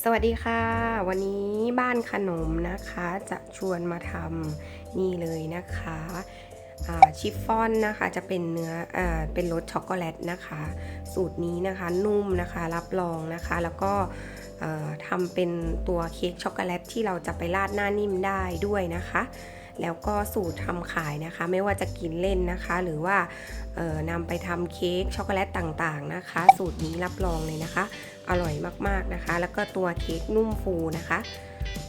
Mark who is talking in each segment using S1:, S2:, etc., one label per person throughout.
S1: สวัสดีค่ะ วันนี้บ้านขนมนะคะจะชวนมาทำนี่เลยนะคะชิฟฟ่อนนะคะจะเป็นเนื้ออเป็นรสช็อกโกแลตนะคะ สูตรนี้นะคะนุ่มนะคะรับรองนะคะ แล้วก็ทำเป็นตัวเค้กช็อกโกแลตที่เราจะไปราดหน้านิ่มได้ด้วยนะคะ แล้วก็สูตรทำขายนะคะ ไม่ว่าจะกินเล่นนะคะ หรือว่านำไปทำเค้กช็อกโกแลตต่างๆนะคะ สูตรนี้รับรองเลยนะคะ อร่อยมากๆนะคะ แล้วก็ตัวเค้กนุ่มฟูนะคะ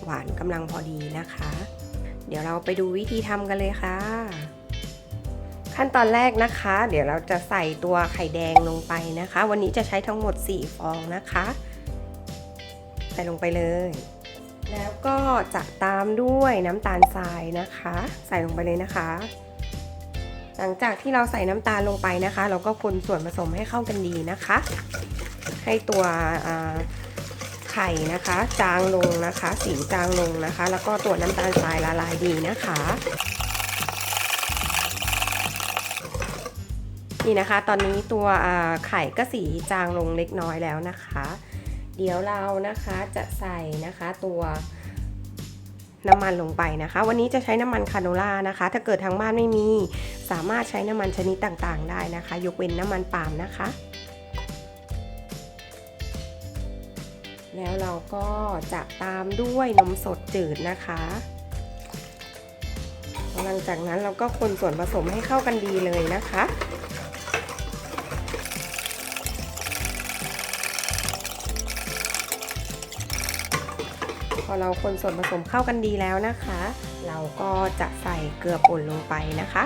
S1: หวานกำลังพอดีนะคะ เดี๋ยวเราไปดูวิธีทำกันเลยค่ะขั้นตอนแรกนะคะ เดี๋ยวเราจะใส่ตัวไข่แดงลงไปนะคะ วันนี้จะใช้ทั้งหมด 4 ฟองนะคะ ใส่ลงไปเลย แล้วก็จะตามด้วยน้ำตาลทรายนะคะ ใส่ลงไปเลยนะคะ หลังจากที่เราใส่น้ำตาลลงไปนะคะ เราก็คนส่วนผสมให้เข้ากันดีนะคะ ให้ตัวไข่นะคะ จางลงนะคะ สีจางลงนะคะ แล้วก็ตัวน้ำตาลทรายละลายดีนะคะนี่นะคะ ตอนนี้ตัวไข่ก็สีจางลงเล็กน้อยแล้วนะคะ เดี๋ยวเรานะคะจะใส่นะคะตัวน้ำมันลงไปนะคะ วันนี้จะใช้น้ำมันคาโนล่านะคะ ถ้าเกิดทางบ้านไม่มี สามารถใช้น้ำมันชนิดต่างๆ ได้นะคะ ยกเว้นน้ำมันปาล์มนะคะ แล้วเราก็จะตามด้วยนมสดจืดนะคะหลังจากนั้นเราก็คนส่วนผสมให้เข้ากันดีเลยนะคะ อเราคนส่วนผสมเข้ากันดีแล้วนะคะ เราก็จะใส่เกลือป่นลงไปนะคะ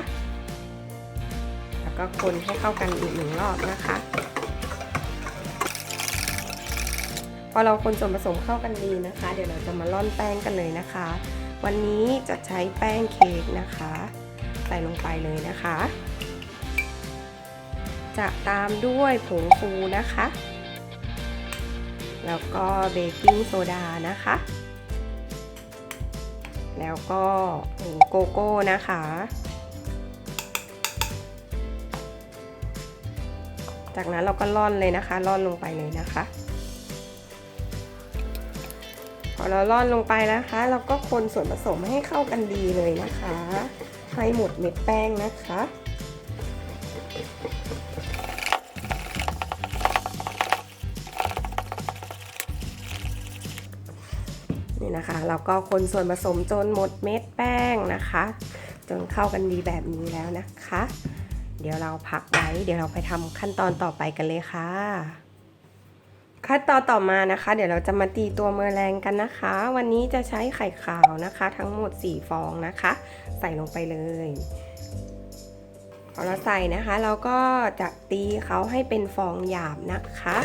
S1: แล้วก็คนให้เข้ากันอีกหนึ่งรอบนะคะ พอเราคนส่วนผสมเข้ากันดีนะคะ เดี๋ยวเราจะมาร่อนแป้งกันเลยนะคะ วันนี้จะใช้แป้งเค้กนะคะ ใส่ลงไปเลยนะคะ จะตามด้วยผงฟูนะคะแล้วก็เบกกิ้งโซดานะคะ แล้วก็โกโก้นะคะ จากนั้นเราก็ร่อนเลยนะคะร่อนลงไปเลยนะคะพอเราร่อนลงไปนะคะ เราก็คนส่วนผสมให้เข้ากันดีเลยนะคะ ให้หมดเม็ดแป้งนะคะ นี่นะคะ เราก็คนส่วนผสมจนหมดเม็ดแป้งนะคะ จนเข้ากันดีแบบนี้แล้วนะคะ เดี๋ยวเราพักไว้ เดี๋ยวเราไปทำขั้นตอนต่อไปกันเลยค่ะ ขั้นตอนต่อมานะคะ เดี๋ยวเราจะมาตีตัวเมอแรงกันนะคะ วันนี้จะใช้ไข่ขาวนะคะ ทั้งหมด 4 ฟองนะคะ ใส่ลงไปเลยพอเราใส่นะคะ เราก็จะตีเขาให้เป็นฟองหยาบนะคะ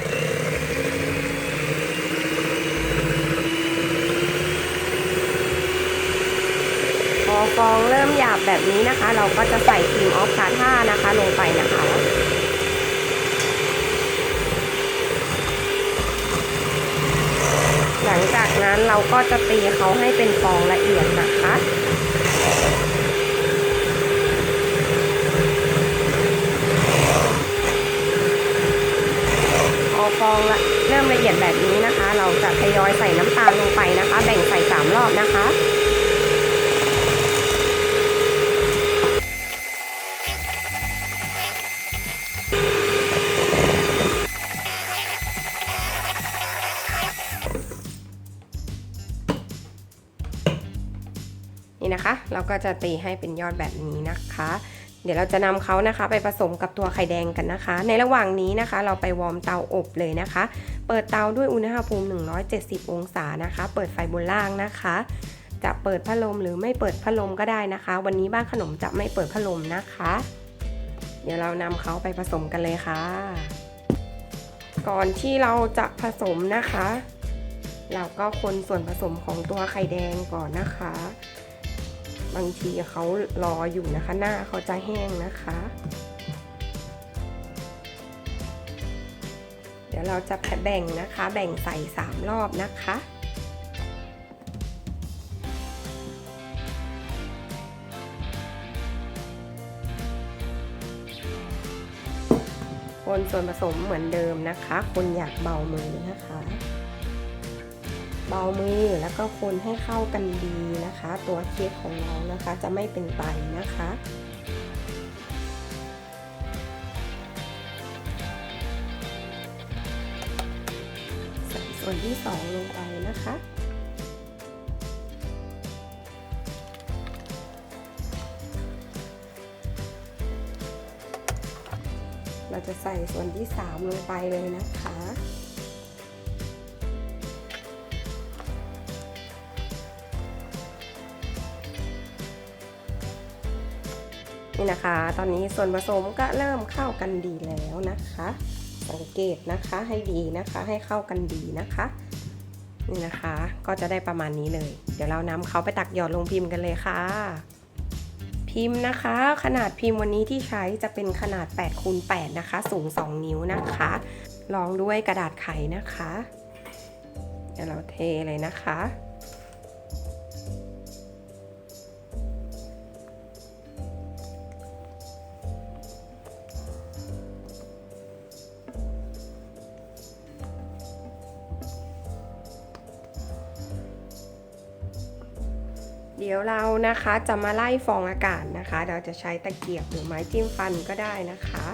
S1: ฟองเริ่มหยาบแบบนี้นะคะ เราก็จะใส่ครีมออฟคาท่านะคะ ลงไปนะคะหลังจากนั้นเราก็จะตีเขาให้เป็นฟองละเอียดนะคะ พอฟองละเริ่มละเอียดแบบนี้นะคะ เราจะทยอยใส่น้ำตาลลงไปนะคะ แบ่งใส่สามรอบนะคะ นี่นะคะเราก็จะตีให้เป็นยอดแบบนี้นะคะ เดี๋ยวเราจะนำเขานะคะ ไปผสมกับตัวไข่แดงกันนะคะ ในระหว่างนี้นะคะ เราไปวอร์มเตาอบเลยนะคะ เปิดเตาด้วยอุณหภูมิ 170 องศานะคะ เปิดไฟบนล่างนะคะ จะเปิดพัดลมหรือไม่เปิดพัดลมก็ได้นะคะ วันนี้บ้านขนมจะไม่เปิดพัดลมนะคะ เดี๋ยวเรานำเขาไปผสมกันเลยค่ะ ก่อนที่เราจะผสมนะคะเราก็คนส่วนผสมของตัวไข่แดงก่อนนะคะ บางทีเขารออยู่นะคะ หน้าเขาจะแห้งนะคะ เดี๋ยวเราจะแบ่งนะคะ แบ่งใส่ 3 รอบนะคะคนส่วนผสมเหมือนเดิมนะคะ คนอยากเบามือนะคะ เบามือแล้วก็คนให้เข้ากันดีนะคะ ตัวเค้กของเรานะคะจะไม่เป็นไตนะคะใส่ส่วนที่สองลงไปนะคะเราจะใส่ส่วนที่ 3 ลงไปเลยนะคะ นี่นะคะ ตอนนี้ส่วนผสมก็เริ่มเข้ากันดีแล้วนะคะ สังเกตนะคะให้ดีนะคะให้เข้ากันดีนะคะนี่นะคะก็จะได้ประมาณนี้เลย เดี๋ยวเรานำเขาไปตักหยอดลงพิมพ์กันเลยค่ะ พิมพ์นะคะ ขนาดพิมพ์วันนี้ที่ใช้จะเป็นขนาด8คูณ8นะคะ สูง 2 นิ้วนะคะรองด้วยกระดาษไขนะคะ เดี๋ยวเราเทเลยนะคะ เดี๋ยวเรานะคะจะมาไล่ฟองอากาศนะคะ เราจะใช้ตะเกียบหรือไม้จิ้มฟันก็ได้นะคะ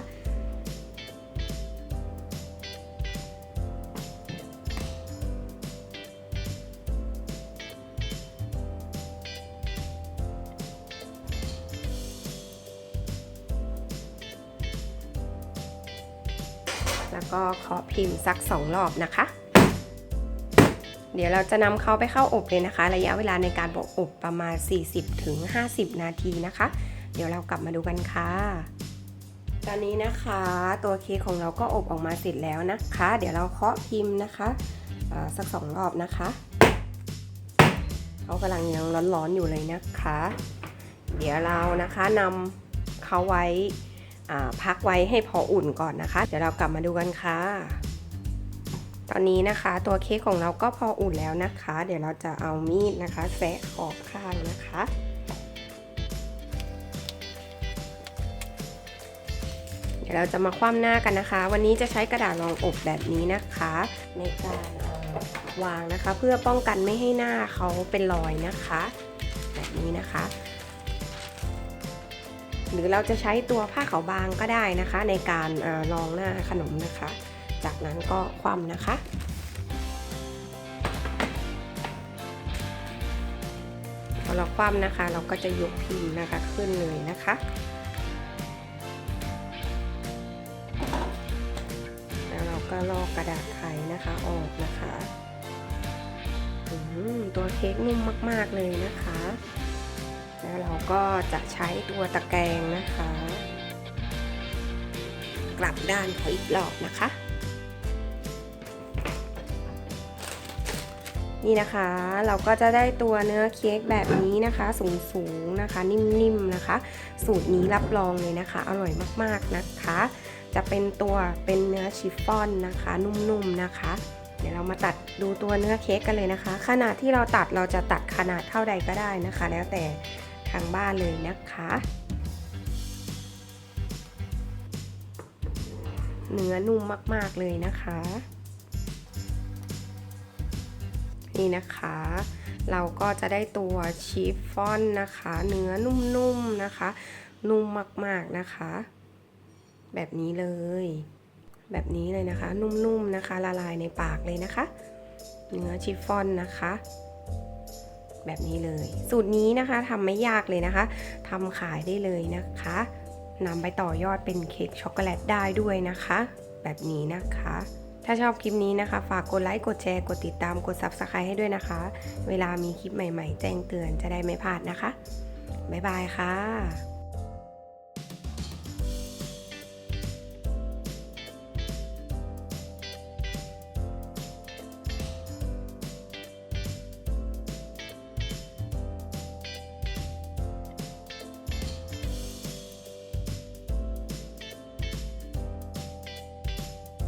S1: แล้วก็ขอพิมพ์สักสองรอบนะคะ เดี๋ยวเราจะนำเขาไปเข้าอบเลยนะคะ ระยะเวลาในการอบประมาณ 40-50 นาทีนะคะ เดี๋ยวเรากลับมาดูกันค่ะ ตอนนี้นะคะตัวเค้กของเราก็อบออกมาเสร็จแล้วนะคะ เดี๋ยวเราเคาะพิมพ์นะคะสักสองรอบนะคะเขากำลังยังร้อนๆอยู่เลยนะคะ เดี๋ยวเรานะคะนำเขาไว้พักไว้ให้พออุ่นก่อนนะคะ เดี๋ยวเรากลับมาดูกันค่ะ ตอนนี้นะคะตัวเค้กของเราก็พออุ่นแล้วนะคะ เดี๋ยวเราจะเอามีดนะคะแซะขอบข้างนะคะเดี๋ยวเราจะมาคว่ำหน้ากันนะคะ วันนี้จะใช้กระดาษรองอบแบบนี้นะคะในการวางนะคะ เพื่อป้องกันไม่ให้หน้าเขาเป็นรอยนะคะ แบบนี้นะคะ หรือเราจะใช้ตัวผ้าขาวบางก็ได้นะคะ ในการเออรองหน้าขนมนะคะ จากนั้นก็คว่ำนะคะพอเราคว่ำนะคะ เราก็จะยกพิมพ์นะคะขึ้นเลยนะคะแล้วเราก็ลอกกระดาษไขนะคะออกนะคะตัวเค้กนุ่มมาก ๆ เลยนะคะ แล้วเราก็จะใช้ตัวตะแกรงนะคะ กลับด้านเขาอีกรอบนะคะ นี่นะคะ เราก็จะได้ตัวเนื้อเค้กแบบนี้นะคะ สูงๆนะคะ นิ่มๆนะคะ สูตรนี้รับรองเลยนะคะ อร่อยมากๆนะคะ จะเป็นตัวเป็นเนื้อชิฟฟ่อนนะคะ นุ่มๆนะคะ เดี๋ยวเรามาตัดดูตัวเนื้อเค้กกันเลยนะคะ ขนาดที่เราตัดเราจะตัดขนาดเท่าใดก็ได้นะคะ แล้วแต่ทางบ้านเลยนะคะเนื้อนุ่มมาก ๆ เลยนะคะ นี่นะคะ เราก็จะได้ตัวชีฟฟ่อนนะคะ เนื้อนุ่มๆนะคะ นุ่มมากๆนะคะ แบบนี้เลย แบบนี้เลยนะคะ นุ่มๆนะคะ ละลายในปากเลยนะคะ เนื้อชิฟฟ่อนนะคะแบบนี้เลย สูตรนี้นะคะทำไม่ยากเลยนะคะทำขายได้เลยนะคะนำไปต่อยอดเป็นเค้กช็อกโกแลตได้ด้วยนะคะ แบบนี้นะคะ ถ้าชอบคลิปนี้นะคะ ฝากกดไลค์ กดแชร์ กดติดตาม กด Subscribe ให้ด้วยนะคะ เวลามีคลิปใหม่ ๆ แจ้งเตือนจะได้ไม่พลาดนะคะ บ๊ายบายค่ะ